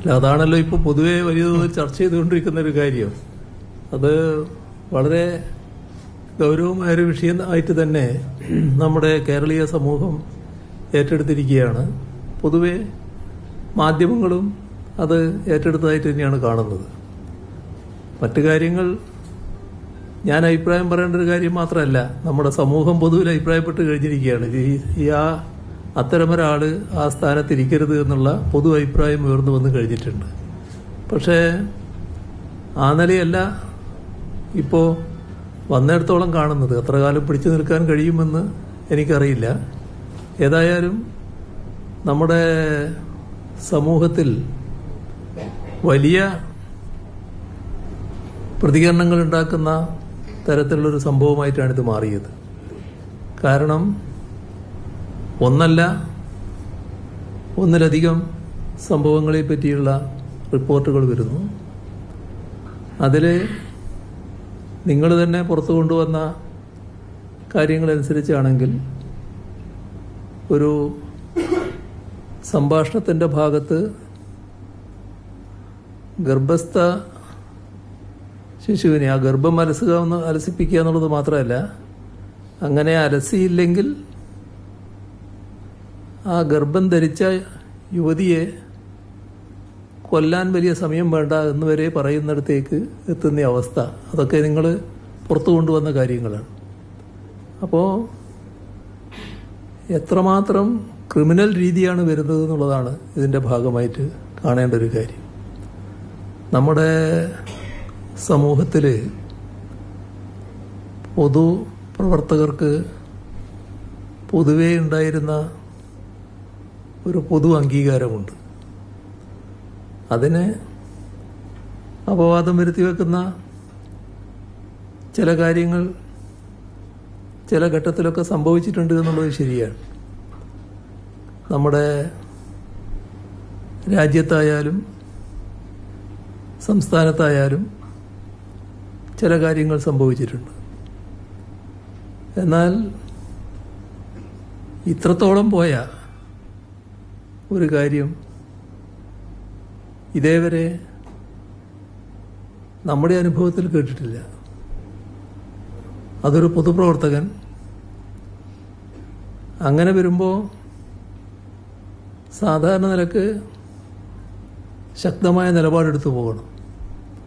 അല്ല അതാണല്ലോ ഇപ്പോൾ പൊതുവെ വലിയ തോതിൽ ചർച്ച ചെയ്തുകൊണ്ടിരിക്കുന്ന ഒരു കാര്യം. അത് വളരെ ഗൗരവമായൊരു വിഷയം ആയിട്ട് തന്നെ നമ്മുടെ കേരളീയ സമൂഹം ഏറ്റെടുത്തിരിക്കുകയാണ്. പൊതുവെ മാധ്യമങ്ങളും അത് ഏറ്റെടുത്തതായിട്ട് തന്നെയാണ് കാണുന്നത്. മറ്റു കാര്യങ്ങൾ ഞാൻ അഭിപ്രായം പറയേണ്ട ഒരു കാര്യം മാത്രമല്ല നമ്മുടെ സമൂഹം പൊതുവിൽ അഭിപ്രായപ്പെട്ട് കഴിഞ്ഞിരിക്കുകയാണ്. ഈ ആ അത്തരമൊരാൾ ആ സ്ഥാനത്തിരിക്കരുത് എന്നുള്ള പൊതു അഭിപ്രായം ഉയർന്നു വന്നു കഴിഞ്ഞിട്ടുണ്ട്. പക്ഷേ ആ നിലയല്ല ഇപ്പോൾ വന്നിടത്തോളം കാണുന്നത്. എത്ര കാലം പിടിച്ചു നിൽക്കാൻ കഴിയുമെന്ന് എനിക്കറിയില്ല. ഏതായാലും നമ്മുടെ സമൂഹത്തിൽ വലിയ പ്രതികരണങ്ങൾ ഉണ്ടാക്കുന്ന തരത്തിലുള്ളൊരു സംഭവമായിട്ടാണ് ഇത് മാറിയത്. കാരണം ഒന്നല്ല ഒന്നിലധികം സംഭവങ്ങളെ പറ്റിയുള്ള റിപ്പോർട്ടുകൾ വരുന്നു. അതിൽ നിങ്ങൾ തന്നെ പുറത്തു കൊണ്ടുവന്ന കാര്യങ്ങളനുസരിച്ചാണെങ്കിൽ ഒരു സംഭാഷണത്തിന്റെ ഭാഗത്ത് ഗർഭസ്ഥ ശിശുവിനെ ആ ഗർഭം അലസുക എന്ന് അലസിപ്പിക്കുക എന്നുള്ളത് മാത്രമല്ല അങ്ങനെ അലസിയില്ലെങ്കിൽ ആ ഗർഭം ധരിച്ച യുവതിയെ കൊല്ലാൻ വലിയ സമയം വേണ്ട എന്ന് വരെ പറയുന്നിടത്തേക്ക് എത്തുന്ന അവസ്ഥ. അതൊക്കെ നിങ്ങൾ പുറത്തു കൊണ്ടുവന്ന കാര്യങ്ങളാണ്. അപ്പോൾ എത്രമാത്രം ക്രിമിനൽ രീതിയാണ് വരുന്നത് എന്നുള്ളതാണ് ഇതിന്റെ ഭാഗമായിട്ട് കാണേണ്ട ഒരു കാര്യം. നമ്മുടെ സമൂഹത്തിൽ പൊതു പ്രവർത്തകർക്ക് പൊതുവേ ഉണ്ടായിരുന്ന ഒരു പൊതു അംഗീകാരമുണ്ട്. അതിനെ അപവാദം വരുത്തി വെക്കുന്ന ചില കാര്യങ്ങൾ ചില ഘട്ടത്തിലൊക്കെ സംഭവിച്ചിട്ടുണ്ട് എന്നുള്ളത് ശരിയാണ്. നമ്മുടെ രാജ്യത്തായാലും സംസ്ഥാനത്തായാലും ചില കാര്യങ്ങൾ സംഭവിച്ചിട്ടുണ്ട്. എന്നാൽ ഇത്രത്തോളം പോയ ഒരു കാര്യം. ഇതേവരെ നമ്മുടെ അനുഭവത്തിൽ കേട്ടിട്ടില്ല. അതൊരു പൊതുപ്രവർത്തകൻ അങ്ങനെ വരുമ്പോൾ സാധാരണ നിലയ്ക്ക് ശക്തമായ നിലപാടെടുത്തു പോകണം.